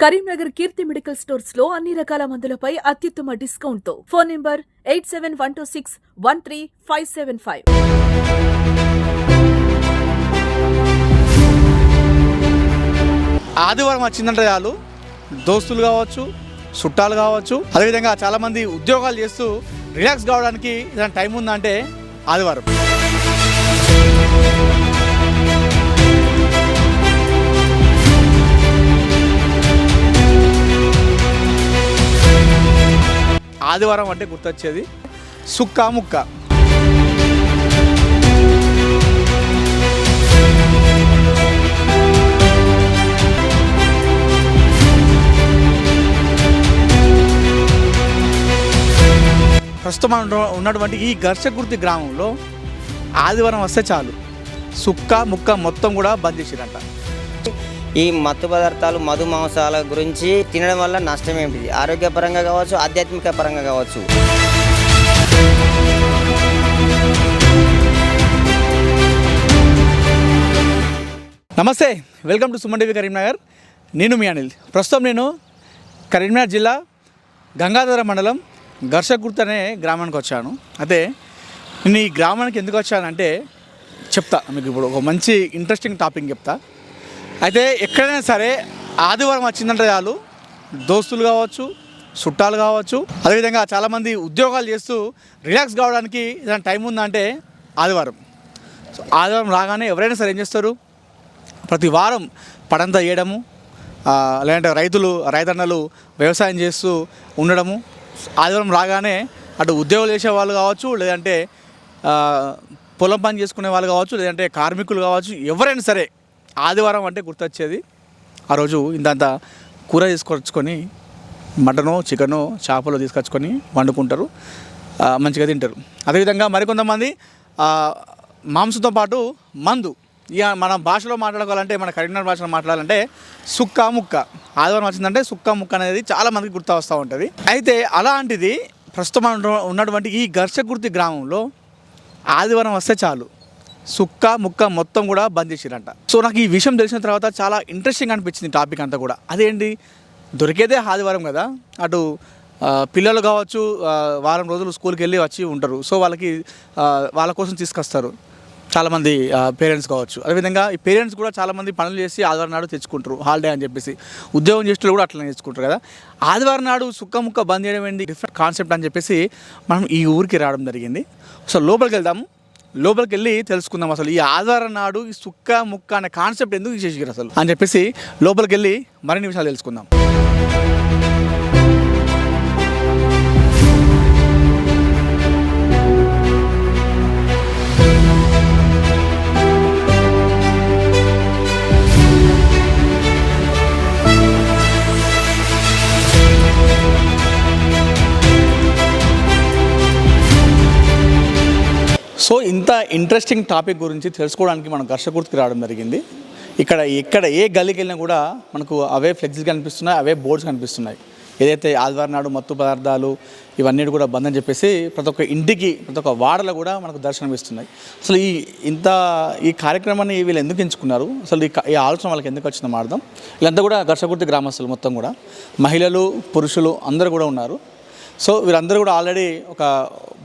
కరీంనగర్ కీర్తి medical స్టోర్స్లో అన్ని రకాల మందులపై అత్యుత్తమ డిస్కౌంట్తో phone number eight seven one two six one three five seven five. ఆదివారం వచ్చిందంటే చాలు. దోస్తులు కావచ్చు చుట్టాలు కావచ్చు అదేవిధంగా చాలామంది ఉద్యోగాలు చేస్తూ రిలాక్స్ కావడానికి ఏదైనా టైం ఉందంటే ఆదివారం. ఆదివారం అంటే గుర్తొచ్చేది. సుక్క ముక్క. ప్రస్తుతం ఉన్నటువంటి ఈ ఘర్షకుర్తి గ్రామంలో ఆదివారం వస్తే చాలు. సుక్క ముక్క మొత్తం కూడా బంద్ చేసిరంట. ఈ మత్తు పదార్థాలు మధు మాంసాల గురించి తినడం వల్ల నష్టం ఏమిటి ఆరోగ్యపరంగా కావచ్చు ఆధ్యాత్మిక పరంగా కావచ్చు. నమస్తే welcome to Suman TV Karimnagar. నేను మీ అనిల్. ప్రస్తుతం నేను కరీంనగర్ జిల్లా గంగాధర మండలం ఘర్షకుర్తి అనే గ్రామానికి వచ్చాను. అయితే నేను ఈ గ్రామానికి ఎందుకు వచ్చానంటే చెప్తా. మీకు ఇప్పుడు ఒక మంచి ఇంట్రెస్టింగ్ టాపిక్ చెప్తా. అయితే ఎక్కడైనా సరే ఆదివారం వచ్చిందంటే చాలు. దోస్తులు కావచ్చు చుట్టాలు కావచ్చు. అదేవిధంగా చాలామంది ఉద్యోగాలు చేస్తూ రిలాక్స్ కావడానికి ఏదైనా టైం ఉందంటే ఆదివారం. సో ఆదివారం రాగానే ఎవరైనా సరే ఏం చేస్తారు? ప్రతి వారం పడంతా వేయడము లేదంటే రైతులు రైతన్నలు వ్యవసాయం చేస్తూ ఉండడము. ఆదివారం రాగానే అటు ఉద్యోగాలు చేసే వాళ్ళు కావచ్చు లేదంటే పొలం పని చేసుకునే వాళ్ళు కావచ్చు లేదంటే కార్మికులు కావచ్చు ఎవరైనా సరే ఆదివారం అంటే గుర్తొచ్చేది. ఆ రోజు ఇంతంత కూర తీసుకొచ్చుకొని మటనో చికెనో చేపలు తీసుకొచ్చుకొని వండుకుంటారు. మంచిగా తింటారు. అదేవిధంగా మరికొంతమంది మాంసంతో పాటు మందు. ఇక మన భాషలో మాట్లాడుకోవాలంటే మన కరీంనగర్ భాషలో మాట్లాడాలంటే సుక్క ముక్క. ఆదివారం వచ్చిందంటే సుక్క ముక్క అనేది చాలా మందికి గుర్తు వస్తూ ఉంటుంది. అయితే అలాంటిది ప్రస్తుతం ఉన్నటువంటి ఈ ఘర్షకుర్తి గ్రామంలో ఆదివారం వస్తే చాలు. సుక్క ముక్క మొత్తం కూడా బంద్ చేసిరంట. సో నాకు ఈ విషయం తెలిసిన తర్వాత చాలా ఇంట్రెస్టింగ్ అనిపించింది టాపిక్ అంతా కూడా. అదేంటి? దొరికేదే ఆదివారం కదా. అటు పిల్లలు కావచ్చు వారం రోజులు స్కూల్కి వెళ్ళి వచ్చి ఉంటారు. సో వాళ్ళకి వాళ్ళ కోసం తీసుకొస్తారు. చాలామంది పేరెంట్స్ కావచ్చు. అదేవిధంగా ఈ పేరెంట్స్ కూడా చాలామంది పనులు చేసి ఆదివారం నాడు తెచ్చుకుంటారు. హాలిడే అని చెప్పేసి. ఉద్యోగం చేసేటోళ్ళు కూడా అట్లనే తెచ్చుకుంటారు కదా. ఆదివారం నాడు సుక్క ముక్క బంద్ చేయడం ఏంటి? డిఫరెంట్ కాన్సెప్ట్ అని చెప్పేసి మనం ఈ ఊరికి రావడం జరిగింది. సో లోపలికి వెళ్దాము లోపలికి వెళ్ళి తెలుసుకుందాం అసలు ఈ ఆధార నాడు ఈ సుక్క ముక్క అనే కాన్సెప్ట్ ఎందుకు చేసి అసలు? అని చెప్పేసి లోపలికి వెళ్ళి మరిన్ని విషయాలు తెలుసుకుందాం. సో ఇంత ఇంట్రెస్టింగ్ టాపిక్ గురించి తెలుసుకోవడానికి మనం ఘర్షకుర్తికి రావడం జరిగింది. ఇక్కడ ఎక్కడ ఏ గల్లీకి వెళ్ళినా కూడా మనకు అవే ఫ్లెక్సీలు కనిపిస్తున్నాయి అవే బోర్డ్స్ కనిపిస్తున్నాయి. ఏదైతే ఆదివారం నాడు మత్తు పదార్థాలు ఇవన్నీ కూడా బంద్ అని చెప్పేసి ప్రతి ఒక్క ఇంటికి ప్రతి ఒక్క వాడలో కూడా మనకు దర్శనం ఇస్తున్నాయి. అసలు ఈ ఇంత ఈ కార్యక్రమాన్ని వీళ్ళు ఎందుకు ఎంచుకున్నారు? అసలు ఈ ఈ ఆలోచన వాళ్ళకి ఎందుకు వచ్చిందో మాడదాం వీళ్ళంతా కూడా ఘర్షకుర్తి గ్రామస్తులు మొత్తం కూడా. మహిళలు పురుషులు అందరూ కూడా ఉన్నారు. సో వీరందరూ కూడా ఆల్రెడీ ఒక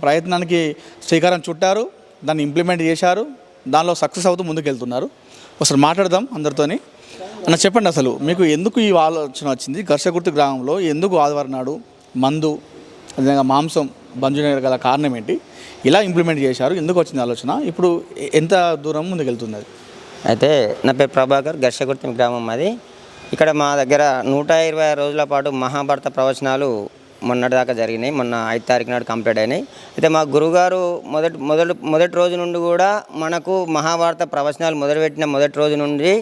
ప్రయత్నానికి శ్రీకారం చుట్టారు దాన్ని ఇంప్లిమెంట్ చేశారు దానిలో సక్సెస్ అవుతూ ముందుకు వెళ్తున్నారు ఒకసారి మాట్లాడదాం అందరితోని. అన్న చెప్పండి అసలు మీకు ఎందుకు ఈ ఆలోచన వచ్చింది? ఘర్షకుర్తి గ్రామంలో ఎందుకు ఆదివారం నాడు మందు అదేవిధంగా మాంసం బంజు గల కారణం ఏంటి? ఇలా ఇంప్లిమెంట్ చేశారు ఎందుకు వచ్చింది ఆలోచన? ఇప్పుడు ఎంత దూరం ముందుకెళ్తుంది అది అయితే నా పేరు ప్రభాకర్ గర్షకుర్తి గ్రామం అది ఇక్కడ మా దగ్గర నూట ఇరవై రోజుల పాటు మహాభారత ప్రవచనాలు మొన్నటి దాకా జరిగినాయి. మొన్న ఐదు తారీఖు నాడు కంప్లీట్ అయినాయి. అయితే మా గురుగారు మొదటి మొదటి మొదటి రోజు నుండి కూడా మనకు మహాభారత ప్రవచనాలు మొదలుపెట్టిన మొదటి రోజు నుండి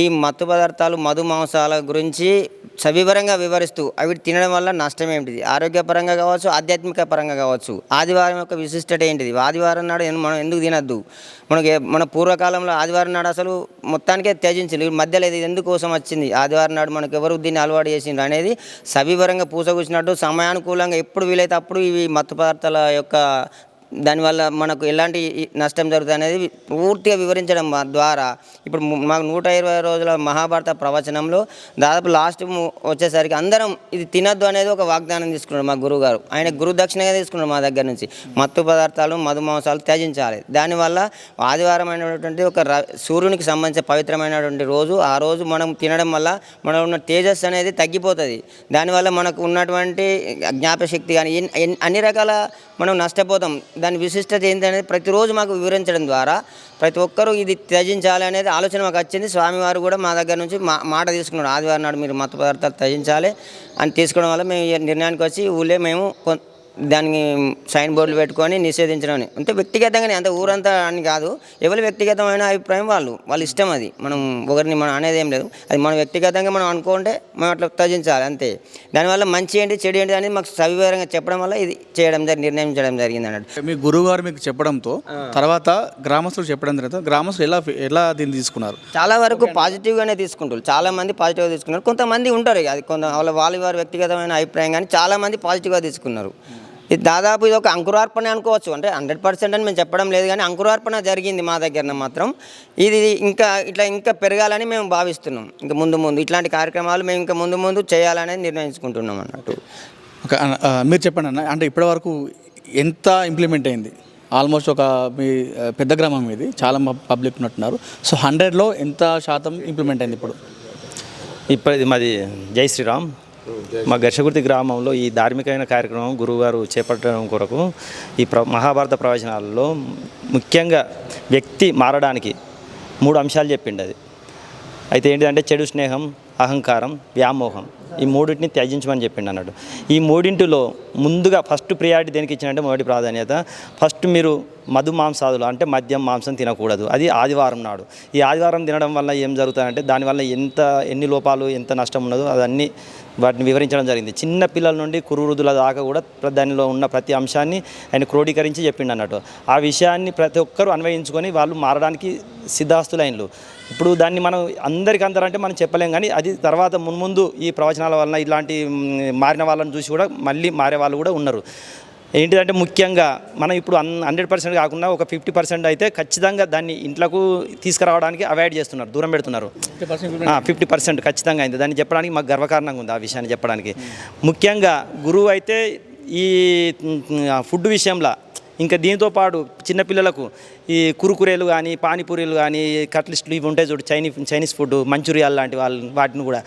ఈ మత్తు పదార్థాలు మధు మాంసాల గురించి సవివరంగా వివరిస్తూ అవి తినడం వల్ల నష్టం ఏమిటిది ఆరోగ్యపరంగా కావచ్చు ఆధ్యాత్మిక పరంగా కావచ్చు. ఆదివారం యొక్క విశిష్టత ఏంటిది? ఆదివారం నాడు మనం ఎందుకు తినద్దు? మనకి మన పూర్వకాలంలో ఆదివారం నాడు అసలు మొత్తానికే త్యజించింది. ఈ మధ్యలో ఇది ఎందుకోసం వచ్చింది? ఆదివారం నాడు మనకు ఎవరు దీన్ని అలవాటు చేసిండ్రు అనేది సవివరంగా పూసగుచ్చినట్టు సమయానుకూలంగా ఎప్పుడు వీలైతే అప్పుడు ఇవి మత్తు పదార్థాల యొక్క దానివల్ల మనకు ఎలాంటి నష్టం జరుగుతుంది అనేది పూర్తిగా వివరించడం ద్వారా. ఇప్పుడు మాకు నూట ఇరవై రోజుల మహాభారత ప్రవచనంలో దాదాపు లాస్ట్ వచ్చేసరికి అందరం ఇది తినద్దు అనేది ఒక వాగ్దానం తీసుకున్నారు మా గురువు గారు ఆయన గురు దక్షిణగా మా దగ్గర నుంచి. మత్తు పదార్థాలు మధుమాంసాలు త్యజించాలి. దానివల్ల ఆదివారం అయినటువంటి ఒక ర- సూర్యునికి సంబంధించిన పవిత్రమైనటువంటి రోజు ఆ రోజు మనం తినడం వల్ల మనలో ఉన్న తేజస్సు అనేది తగ్గిపోతుంది. దానివల్ల మనకు ఉన్నటువంటి జ్ఞాపశక్తి కానీ ఎన్- ఎన్- అన్ని రకాల మనం నష్టపోతాం. దాని విశిష్టత ఏంటనేది ప్రతిరోజు మాకు వివరించడం ద్వారా ప్రతి ఒక్కరూ ఇది త్యజించాలి అనేది ఆలోచన మాకు వచ్చింది. స్వామివారు కూడా మా దగ్గర నుంచి మా మాట తీసుకున్నాడు. ఆదివారం నాడు మీరు మత పదార్థాలు త్యజించాలి అని తీసుకోవడం వల్ల మేము ఈ నిర్ణయానికి వచ్చి ఊళ్ళో మేము దానికి సైన్ బోర్డులు పెట్టుకొని నిషేధించడం. అంటే వ్యక్తిగతంగానే అంత ఊరంతా అని కాదు. ఎవరి వ్యక్తిగతమైన అభిప్రాయం వాళ్ళు. వాళ్ళ ఇష్టం అది. మనం ఒకరిని మనం అనేది ఏం లేదు. అది మన వ్యక్తిగతంగా మనం అనుకుంటే మనం అట్లా త్యజించాలి అంతే. దానివల్ల మంచి ఏంటి చెడు ఏంటి అనేది మాకు సవివరంగా చెప్పడం వల్ల ఇది చేయడం జరిగి నిర్ణయం చేయడం జరిగింది అన్నట్టు. మీ గురువు గారు మీకు చెప్పడంతో తర్వాత గ్రామస్తులు చెప్పడం తర్వాత గ్రామస్తులు ఎలా ఎలా దీన్ని తీసుకున్నారు? చాలా వరకు పాజిటివ్గానే తీసుకుంటారు చాలా మంది పాజిటివ్గా తీసుకున్నారు. కొంతమంది ఉంటారు అది కొంత వాళ్ళ వాళ్ళ వారి వ్యక్తిగతమైన అభిప్రాయం కానీ చాలా మంది పాజిటివ్గా తీసుకున్నారు. ఇది దాదాపు ఇది ఒక అంకురార్పణ అనుకోవచ్చు. అంటే హండ్రెడ్ పర్సెంట్ అని మేము చెప్పడం లేదు కానీ అంకురార్పణ జరిగింది మా దగ్గర మాత్రం. ఇది ఇంకా ఇట్లా ఇంకా పెరగాలని మేము భావిస్తున్నాం. ఇంకా ముందు ముందు ఇట్లాంటి కార్యక్రమాలు మేము ఇంకా ముందు ముందు చేయాలనేది నిర్ణయించుకుంటున్నాం అన్నట్టు. ఒక మీరు చెప్పండి అన్న. అంటే ఇప్పటివరకు ఎంత ఇంప్లిమెంట్ అయింది? ఆల్మోస్ట్ ఒక మీ పెద్ద గ్రామం ఇది. చాలా పబ్లిక్ ఉన్నట్టున్నారు. సో హండ్రెడ్లో ఎంత శాతం ఇంప్లిమెంట్ అయింది ఇప్పుడు? ఇప్పుడు ఇది మాది జై శ్రీరామ్. మా ఘర్షగుర్తి గ్రామంలో ఈ ధార్మికమైన కార్యక్రమం గురువుగారు చేపట్టడం కొరకు ఈ ప్ర మహాభారత ప్రవచనాలలో ముఖ్యంగా వ్యక్తి మారడానికి మూడు అంశాలు చెప్పిండు అది అయితే ఏంటిదంటే చెడు స్నేహం అహంకారం వ్యామోహం ఈ మూడింటిని త్యజించమని చెప్పిండు అన్నాడు. ఈ మూడింటిలో ముందుగా ఫస్ట్ ప్రియారిటీ దేనికి ఇచ్చినంటే మొదటి ప్రాధాన్యత ఫస్ట్ మీరు మధు మాంసాదులు అంటే మద్యం మాంసం తినకూడదు. అది ఆదివారం నాడు. ఈ ఆదివారం తినడం వల్ల ఏం జరుగుతుందంటే దానివల్ల ఎంత ఎన్ని లోపాలు ఎంత నష్టం ఉన్నదో అదన్నీ వాటిని వివరించడం జరిగింది. చిన్న పిల్లల నుండి కురువృద్ధుల దాకా కూడా దానిలో ఉన్న ప్రతి అంశాన్ని ఆయన క్రోడీకరించి చెప్పిండు అన్నట్టు. ఆ విషయాన్ని ప్రతి ఒక్కరూ అన్వయించుకొని వాళ్ళు మారడానికి సిద్ధాస్తులైనలు. ఇప్పుడు దాన్ని మనం అందరికి అందరంటే మనం చెప్పలేం కానీ అది తర్వాత మున్ముందు ఈ ప్రవచనాల వలన ఇలాంటి మారిన వాళ్ళని చూసి కూడా మళ్ళీ మారే వాళ్ళు కూడా ఉన్నారు. ఏంటిదంటే ముఖ్యంగా మనం ఇప్పుడు అన్ హండ్రెడ్ పర్సెంట్ కాకుండా ఒక ఫిఫ్టీ పర్సెంట్ అయితే ఖచ్చితంగా దాన్ని ఇంట్లోకి తీసుకురావడానికి అవాయిడ్ చేస్తున్నారు దూరం పెడుతున్నారు. ఫిఫ్టీ పర్సెంట్ ఖచ్చితంగా అయింది. దాన్ని చెప్పడానికి మాకు గర్వకారణంగా ఉంది ఆ విషయాన్ని చెప్పడానికి. ముఖ్యంగా గురువు అయితే ఈ ఫుడ్ విషయంలో ఇంకా దీంతో పాటు చిన్నపిల్లలకు ఈ కురుకురేలు కానీ పానీపూరీలు కానీ కట్లిస్టులు ఇవి ఉంటాయి చూడు చైనీ చైనీస్ ఫుడ్ మంచూరియాలు లాంటి వాళ్ళు వాటిని కూడా.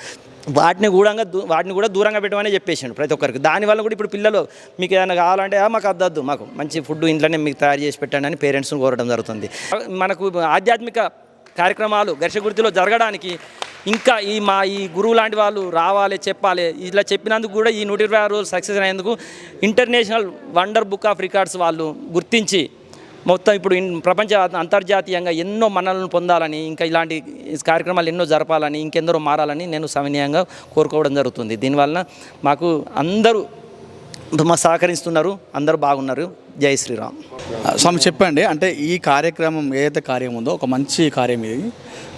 వాటిని కూడా వాటిని కూడా దూరంగా పెట్టమని చెప్పేసిండు ప్రతి ఒక్కరికి. దానివల్ల కూడా ఇప్పుడు పిల్లలు మీకు ఏదైనా కావాలంటే మాకు అద్దద్దు మాకు మంచి ఫుడ్ ఇంట్లోనే మీకు తయారు చేసి పెట్టండి అని పేరెంట్స్ని కోరడం జరుగుతుంది. మనకు ఆధ్యాత్మిక కార్యక్రమాలు ఘర్షగుర్తిలో జరగడానికి ఇంకా ఈ మా ఈ గురువు లాంటి వాళ్ళు రావాలి చెప్పాలి ఇలా చెప్పినందుకు కూడా ఈ నూట ఇరవై ఆరు రోజులు సక్సెస్ అయినందుకు international wonder book of records వాళ్ళు గుర్తించి మొత్తం ఇప్పుడు ప్రపంచ అంతర్జాతీయంగా ఎన్నో మన్నలను పొందాలని ఇంకా ఇలాంటి కార్యక్రమాలు ఎన్నో జరపాలని ఇంకెందరో మారాలని నేను సవినయంగా కోరుకోవడం జరుగుతుంది. దీనివలన మాకు అందరూ మా సహకరిస్తున్నారు. అందరూ బాగున్నారు. జై శ్రీరామ్. స్వామి చెప్పండి అంటే ఈ కార్యక్రమం ఏదైతే కార్యం ఉందో ఒక మంచి కార్యం ఇది.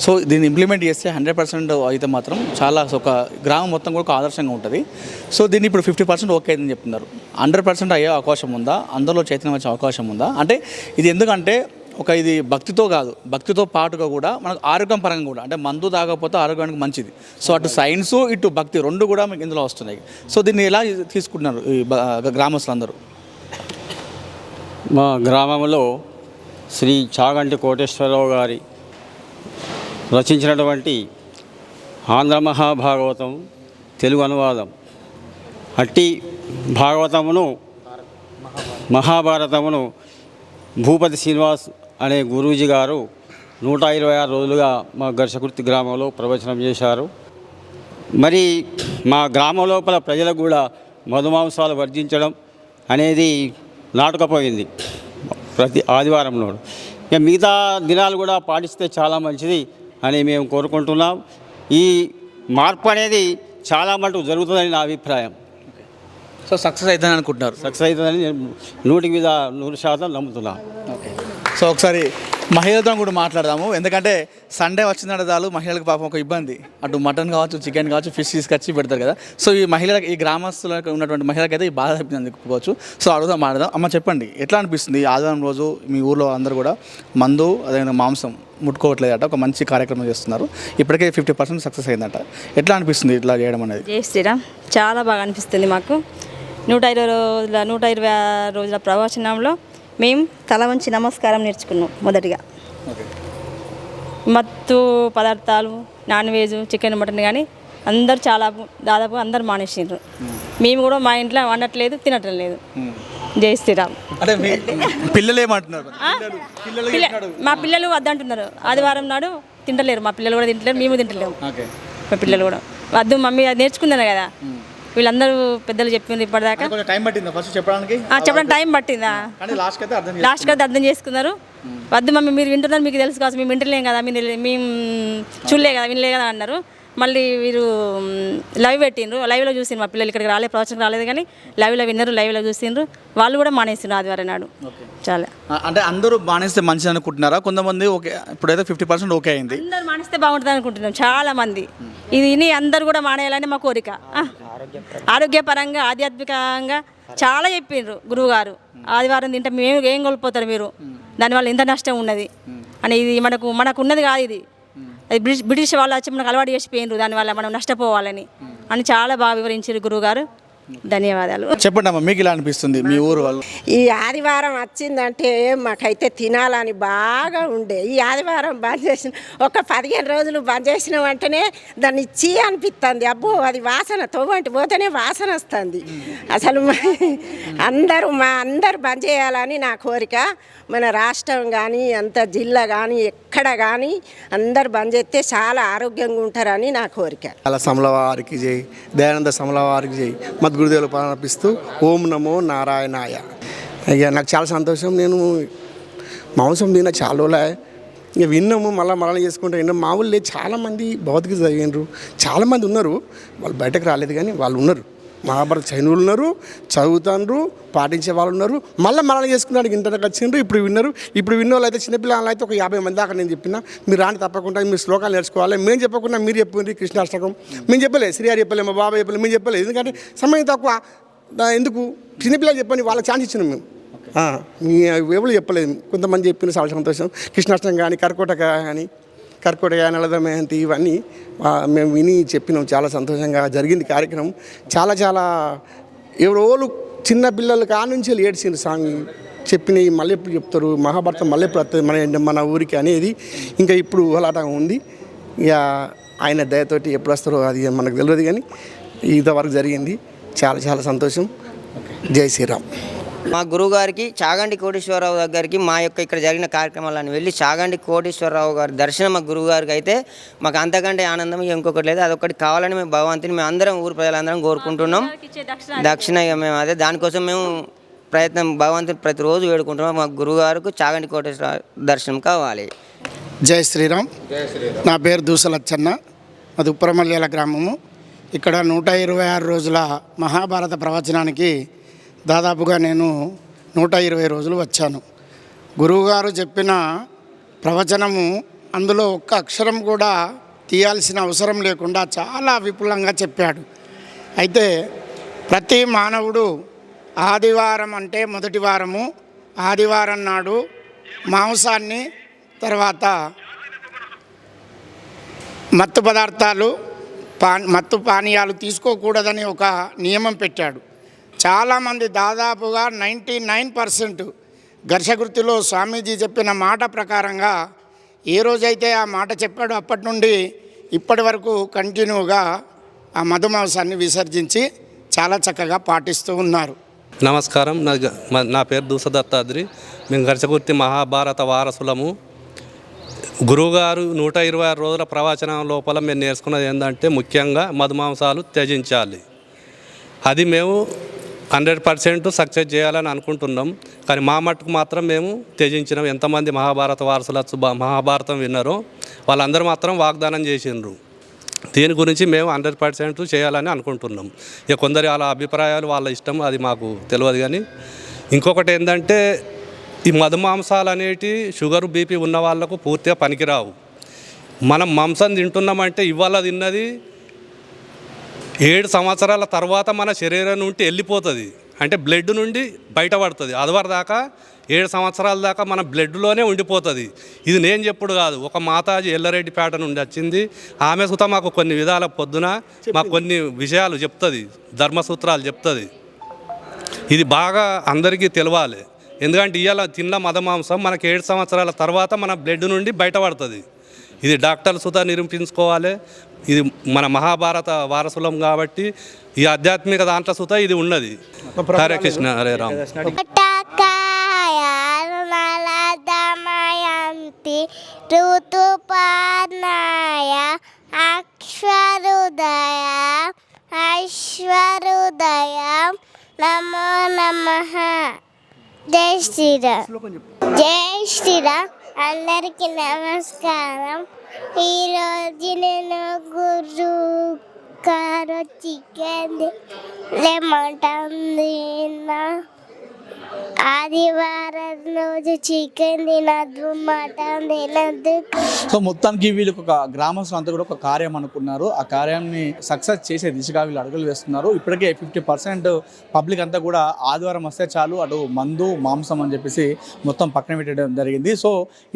సో దీన్ని ఇంప్లిమెంట్ చేస్తే హండ్రెడ్ పర్సెంట్ అయితే మాత్రం చాలా ఒక గ్రామం మొత్తం కూడా ఒక ఆదర్శంగా ఉంటుంది. సో దీన్ని ఇప్పుడు ఫిఫ్టీ పర్సెంట్ ఓకే అని చెప్తున్నారు. హండ్రెడ్ పర్సెంట్ అయ్యే అవకాశం ఉందా? అందరిలో చైతన్యం వచ్చే అవకాశం ఉందా? అంటే ఇది ఎందుకంటే ఒక ఇది భక్తితో కాదు భక్తితో పాటుగా కూడా మనకు ఆరోగ్యం పరంగా కూడా అంటే మందు తాగకపోతే ఆరోగ్యానికి మంచిది. సో అటు సైన్స్ ఇటు భక్తి రెండు కూడా మీకు ఇందులో వస్తున్నాయి. సో దీన్ని ఎలా తీసుకుంటున్నారు ఈ గ్రామస్తులందరూ? మా గ్రామంలో శ్రీ చాగంటి కోటేశ్వరరావు గారి రచించినటువంటి ఆంధ్ర మహాభాగవతం తెలుగు అనువాదం. అట్టి భాగవతమును మహాభారతమును భూపతి శ్రీనివాస్ అనే గురూజీ గారు నూట ఇరవై ఆరు రోజులుగా మా ఘర్షకుర్తి గ్రామంలో ప్రవచనం చేశారు. మరి మా గ్రామం లోపల ప్రజలకు కూడా మధుమాంసాలు వర్జించడం అనేది నాటుకపోయింది ప్రతి ఆదివారం నాడు. ఇక మిగతా దినాలు కూడా పాటిస్తే చాలా మంచిది అని మేము కోరుకుంటున్నాం. ఈ మార్పు అనేది చాలా మటుకు జరుగుతుందని నా అభిప్రాయం. సో సక్సెస్ అవుతుందని అనుకుంటున్నారు. సక్సెస్ అవుతుందని నేను నూటికి మీద నూరు శాతం నమ్ముతున్నాను సో ఒకసారి మహిళలతో కూడా మాట్లాడదాము. ఎందుకంటే సండే వచ్చిందంటే చాలు మహిళలకు పాపం ఒక ఇబ్బంది. అటు మటన్ కావచ్చు చికెన్ కావచ్చు ఫిష్ తీసుకొచ్చి పెడతారు కదా. సో ఈ మహిళలకు ఈ గ్రామస్తులకు ఉన్నటువంటి మహిళలకైతే ఈ బాధ తప్పిందని చెప్పుకోవచ్చు సో అడుగుదాం మాట్లాడదాం. అమ్మ చెప్పండి. ఎట్లా అనిపిస్తుంది ఆదివారం రోజు మీ ఊర్లో అందరూ కూడా మందు అదేవిధంగా మాంసం ముట్టుకోవట్లేదట ఒక మంచి కార్యక్రమం చేస్తున్నారు. ఇప్పటికే ఫిఫ్టీ పర్సెంట్ సక్సెస్ అయిందట. ఎట్లా అనిపిస్తుంది ఇట్లా చేయడం అనేది? జై శ్రీరామ్. చాలా బాగా అనిపిస్తుంది మాకు. నూట ఇరవై రోజుల నూట ఇరవై రోజుల ప్రవచనంలో మేము తల వంచి నమస్కారం నేర్చుకున్నాం మొదటిగా. మత్తు పదార్థాలు నాన్ వెజ్ చికెన్ మటన్ కానీ అందరు చాలా దాదాపు అందరు మానేసిండ్రు మేము. కూడా మా ఇంట్లో వండట్లేదు తినటం లేదు. జై శ్రీరామ్. మీ పిల్లలు ఏమంటున్నారు ఆ? పిల్ల మా పిల్లలు వద్దంటున్నారు. ఆదివారం నాడు తింటలేరు మా పిల్లలు కూడా తింటలేరు మేము తింటలేము. మా పిల్లలు కూడా. వద్దు మమ్మీ అది నేర్చుకున్నాను కదా. వీళ్ళందరూ పెద్దలు చెప్పిండ్రు ఇప్పటిదాకా. టైం పట్టిందా ఫస్ట్ చెప్పడానికి? చెప్పడం టైం పట్టిందా? లాస్ట్ కదా అర్థం చేసుకున్నారు. వద్దు మమ్మీ మీరు వింటున్నారు మీకు తెలుసు కావచ్చు. మేము వింటలేం కదా మీరు మేము చూడలే కదా వినలే కదా అన్నారు. మళ్ళీ వీరు లైవ్ పెట్టిండ్రు. లైవ్లో చూసిండ్రు మా పిల్లలు ఇక్కడికి రాలే ప్రవచనం రాలేదు కానీ లైవ్లో విన్నారు లైవ్లో చూసిండ్రు. వాళ్ళు కూడా మానేసిండ్రు ఆదివారం నాడు. చాలా. అంటే అందరూ బానేస్తే మంచిది అనుకుంటున్నారా? కొంతమంది ఓకే ఇప్పుడైతే ఫిఫ్టీ పర్సెంట్ ఓకే అయింది. అందరు మానేస్తే బాగుంటుంది అనుకుంటున్నాం చాలా మంది. ఇది విని అందరు కూడా మానేయాలని మా కోరిక. ఆరోగ్యపరంగా ఆధ్యాత్మికంగా చాలా చెప్పిండ్రు గురువు గారు ఆదివారం తింటే మేము ఏం కోల్పోతారు మీరు? దానివల్ల ఎంత నష్టం ఉన్నది. అని ఇది మనకు మనకు ఉన్నది కాదు ఇది. అది బ్రిటిష్ బ్రిటిష్ వాళ్ళు వచ్చి మనకు అలవాటు చేసిపోయినరు దానివల్ల మనం నష్టపోవాలని. అని చాలా బాగా వివరించారు గురువు గారు ధన్యవాదాలు. చెప్పండి అమ్మా మీకు ఇలా అనిపిస్తుంది మీ ఊరు వాళ్ళు? ఈ ఆదివారం వచ్చిందంటే మాకైతే తినాలని బాగా ఉండే. ఈ ఆదివారం బంద్ చేసిన ఒక పదిహేను రోజులు బంద్ చేసిన వెంటనే దాన్ని ఇచ్చి అనిపిస్తుంది అబ్బో అది వాసన తోవంటి పోతేనే వాసన వస్తుంది. అసలు మా- అందరూ మా అందరు బంద్ చేయాలని నా కోరిక. మన రాష్ట్రం కానీ అంత జిల్లా కానీ ఎక్కడ కానీ అందరు బంద్ చేస్తే చాలా ఆరోగ్యంగా ఉంటారని నా కోరిక. అలా సమలవారికి జై దయానంద సమలవారికి జై మద్గురుదేవులు ప్రారంభిస్తూ ఓం నమో నారాయణాయ. ఇక నాకు చాలా సంతోషం. నేను మాంసం తిన్న చాలా రోజులే. ఇక విన్నాము మళ్ళీ మరణ చేసుకుంటే విన్నాం మా ఊళ్ళో చాలామంది భౌతిక చదివినరు చాలామంది ఉన్నారు. వాళ్ళు బయటకు రాలేదు కానీ వాళ్ళు ఉన్నారు. మహాభారత చైనవులు ఉన్నారు చదువుతాండ్రు పాటించే వాళ్ళు ఉన్నారు. మళ్ళీ మరణ చేసుకున్నాడు ఇంటర్నెట్ వచ్చిండ్రు ఇప్పుడు విన్నారు. ఇప్పుడు విన్న వాళ్ళు అయితే చిన్నపిల్లలు అయితే ఒక యాభై మంది దాకా నేను చెప్పిన మీరు రాని తప్పకుండా మీరు శ్లోకాలు నేర్చుకోవాలి. మేము చెప్పకుండా మీరు చెప్పుకుంది కృష్ణాష్టకం. మేము చెప్పలేదు శ్రీహారి చెప్పలేదు మా బాబా చెప్పలేదు మేము చెప్పలేదు. ఎందుకంటే సమయం తక్కువ. ఎందుకు? చిన్నపిల్లలు చెప్పని వాళ్ళకి ఛాన్స్ ఇచ్చినాం మేము. ఎవరు చెప్పలేదు. కొంతమంది చెప్పిన చాలా సంతోషం. కృష్ణాష్టం కానీ కర్కోటక కానీ కర్కోటక నలదమయంతి ఇవన్నీ మేము విని చెప్పినాం. చాలా సంతోషంగా జరిగింది కార్యక్రమం. చాలా చాలా ఎవరోళ్ళు చిన్న పిల్లలు కా నుంచి ఏడ్చిండ్రు సాంగ్ చెప్పినవి మళ్ళీ ఎప్పుడు చెప్తారు. మహాభారతం మళ్ళీ ఎప్పుడు వస్తుంది మన మన ఊరికి అనేది. ఇంకా ఇప్పుడు ఊహలాటం ఉంది. ఇక ఆయన దయతోటి ఎప్పుడు వస్తారో అది మనకు తెలియదు కానీ ఇంతవరకు జరిగింది. చాలా చాలా సంతోషం. జై శ్రీరామ్. మా గురువుగారికి చాగంటి కోటేశ్వరరావు దగ్గరికి మా యొక్క ఇక్కడ జరిగిన కార్యక్రమాలను వెళ్ళి చాగంటి కోటేశ్వరరావు గారి దర్శనం మా గురువు గారికి అయితే మాకు అంతకంటే ఆనందం ఇంకొకటి లేదు. అదొకటి కావాలని మేము భగవంతుని మేము అందరం ఊరు ప్రజలందరం కోరుకుంటున్నాం. దక్షిణ మేము అదే దానికోసం మేము ప్రయత్నం భగవంతుని ప్రతిరోజు వేడుకుంటున్నాం. మా గురువుగారికి చాగంటి కోటేశ్వర దర్శనం కావాలి. జై శ్రీరామ్. నా పేరు దూసలచ్చన్న అది ఉప్పరమల్యాల గ్రామము. ఇక్కడ నూట ఇరవై ఆరు రోజుల మహాభారత ప్రవచనానికి దాదాపుగా నేను నూట ఇరవై రోజులు వచ్చాను. గురువుగారు చెప్పిన ప్రవచనము అందులో ఒక్క అక్షరం కూడా తీయాల్సిన అవసరం లేకుండా చాలా విపులంగా చెప్పాడు. అయితే ప్రతి మానవుడు ఆదివారం అంటే మొదటి వారము ఆదివారం నాడు మాంసాన్ని తర్వాత మత్తు పదార్థాలు పా మత్తు పానీయాలు తీసుకోకూడదని ఒక నియమం పెట్టాడు. చాలామంది దాదాపుగా నైంటీ నైన్ పర్సెంట్ ఘర్షగుర్తిలో స్వామీజీ చెప్పిన మాట ప్రకారంగా ఏ రోజైతే ఆ మాట చెప్పాడో అప్పటి నుండి ఇప్పటి వరకు కంటిన్యూగా ఆ మధుమాంసాన్ని విసర్జించి చాలా చక్కగా పాటిస్తూ ఉన్నారు. నమస్కారం. నా నా పేరు దూసదత్తాద్రి మేము ఘర్షగుర్తి మహాభారత వారసులము. గురువుగారు నూట ఇరవై ఆరు రోజుల ప్రవచనం లోపల మేము నేర్చుకున్నది ఏంటంటే ముఖ్యంగా మధుమాంసాలు త్యజించాలి. అది మేము హండ్రెడ్ పర్సెంట్ సక్సెస్ చేయాలని అనుకుంటున్నాం. కానీ మా మట్టుకు మాత్రం మేము త్యజించినాం. ఎంతమంది మహాభారత వారసుల మహాభారతం విన్నారో వాళ్ళందరూ మాత్రం వాగ్దానం చేసిండ్రు. దీని గురించి మేము హండ్రెడ్ పర్సెంట్ చేయాలని అనుకుంటున్నాం. ఇక కొందరి వాళ్ళ అభిప్రాయాలు వాళ్ళ ఇష్టం అది మాకు తెలియదు కానీ. ఇంకొకటి ఏంటంటే ఈ మధుమాంసాలు అనేటి షుగర్ బీపీ ఉన్న వాళ్ళకు పూర్తిగా పనికిరావు. మనం మాంసం తింటున్నామంటే ఇవాళ తిన్నది ఏడు సంవత్సరాల తర్వాత మన శరీరం నుండి వెళ్ళిపోతుంది. అంటే బ్లడ్ నుండి బయటపడుతుంది. అదివర దాకా ఏడు సంవత్సరాల దాకా మన బ్లడ్లోనే ఉండిపోతుంది. ఇది నేను చెప్పుడు కాదు. ఒక మాతాజీ ఎల్లరెడ్డిపేట నుండి వచ్చింది. ఆమె సుత మాకు కొన్ని విధాల పొద్దున మాకు కొన్ని విషయాలు చెప్తుంది. ధర్మసూత్రాలు చెప్తుంది. ఇది బాగా అందరికీ తెలవాలి. ఎందుకంటే ఇవాళ తిన్న మదమాంసం మనకి ఏడు సంవత్సరాల తర్వాత మన బ్లడ్ నుండి బయటపడుతుంది. ఇది డాక్టర్లు సుతా నిరూపించుకోవాలి. ఇది మన మహాభారత వారసులం కాబట్టి ఈ ఆధ్యాత్మిక దాంట్లో సుతా ఇది ఉన్నది. హరే కృష్ణ హరే రామ్. ఋతుపర్ణాయ అక్షరుదయ ఐశ్వరుదయ నమో నమ. జై శ్రీరామ్. జై శ్రీరామ్. అందరికీ నమస్కారం. ఈరోజు నేను గురు కారు చికెన్ లేమంటుంది ఆదివారం రోజు చికెన్ తినద్దు మటన్ తినద్దు. సో మొత్తానికి వీళ్ళకి ఒక గ్రామస్తులు అంతా కూడా ఒక కార్యం అనుకున్నారు. ఆ కార్యాన్ని సక్సెస్ చేసే దిశగా వీళ్ళు అడుగులు వేస్తున్నారు. ఇప్పటికే ఫిఫ్టీ పర్సెంట్ పబ్లిక్ అంతా కూడా ఆదివారం వస్తే చాలు అటు మందు మాంసం అని చెప్పేసి మొత్తం పక్కన పెట్టడం జరిగింది. సో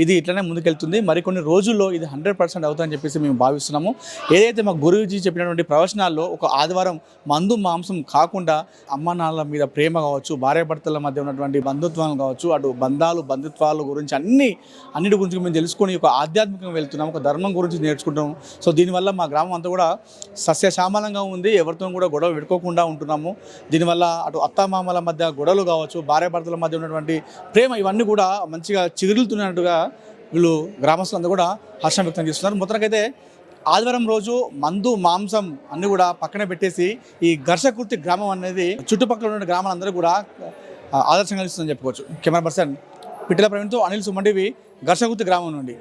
ఇది ఇట్లనే ముందుకెళ్తుంది. మరికొన్ని రోజుల్లో ఇది హండ్రెడ్ పర్సెంట్ అవుతుందని చెప్పేసి మేము భావిస్తున్నాము. ఏదైతే మా గురువుజీ చెప్పినటువంటి ప్రవచనాల్లో ఒక ఆదివారం మందు మాంసం కాకుండా అమ్మ నాన్నల మీద ప్రేమ కావచ్చు భార్యాభర్తల మధ్య ఉన్నటువంటి బంధుత్వాలు కావచ్చు అటు బంధాలు బంధుత్వాల గురించి అన్ని అన్నిటి గురించి మేము తెలుసుకొని ఒక ఆధ్యాత్మికంగా వెళ్తున్నాం ఒక ధర్మం గురించి నేర్చుకుంటాం సో దీనివల్ల మా గ్రామం అంతా కూడా సస్యశ్యామలంగా ఉంది. ఎవరితో కూడా గొడవ పెట్టుకోకుండా ఉంటున్నాము. దీనివల్ల అటు అత్తామామల మధ్య గొడవలు కావచ్చు భార్యాభర్తల మధ్య ఉన్నటువంటి ప్రేమ ఇవన్నీ కూడా మంచిగా చిగురుతున్నట్టుగా వీళ్ళు గ్రామస్తులందరూ కూడా హర్షం వ్యక్తం చేస్తున్నారు. మొత్తానికైతే ఆదివారం రోజు మందు మాంసం అన్ని కూడా పక్కన పెట్టేసి ఈ ఘర్షకుర్తి గ్రామం అనేది చుట్టుపక్కల ఉన్న గ్రామాలందరూ కూడా ఆదర్శంగా ఇస్తుందని చెప్పుకోవచ్చు. కెమెరా పర్సన్ పిట్టల ప్రవీణ్తో అనిల్ సుమండివి ఘర్షకుర్తి గ్రామం నుండి.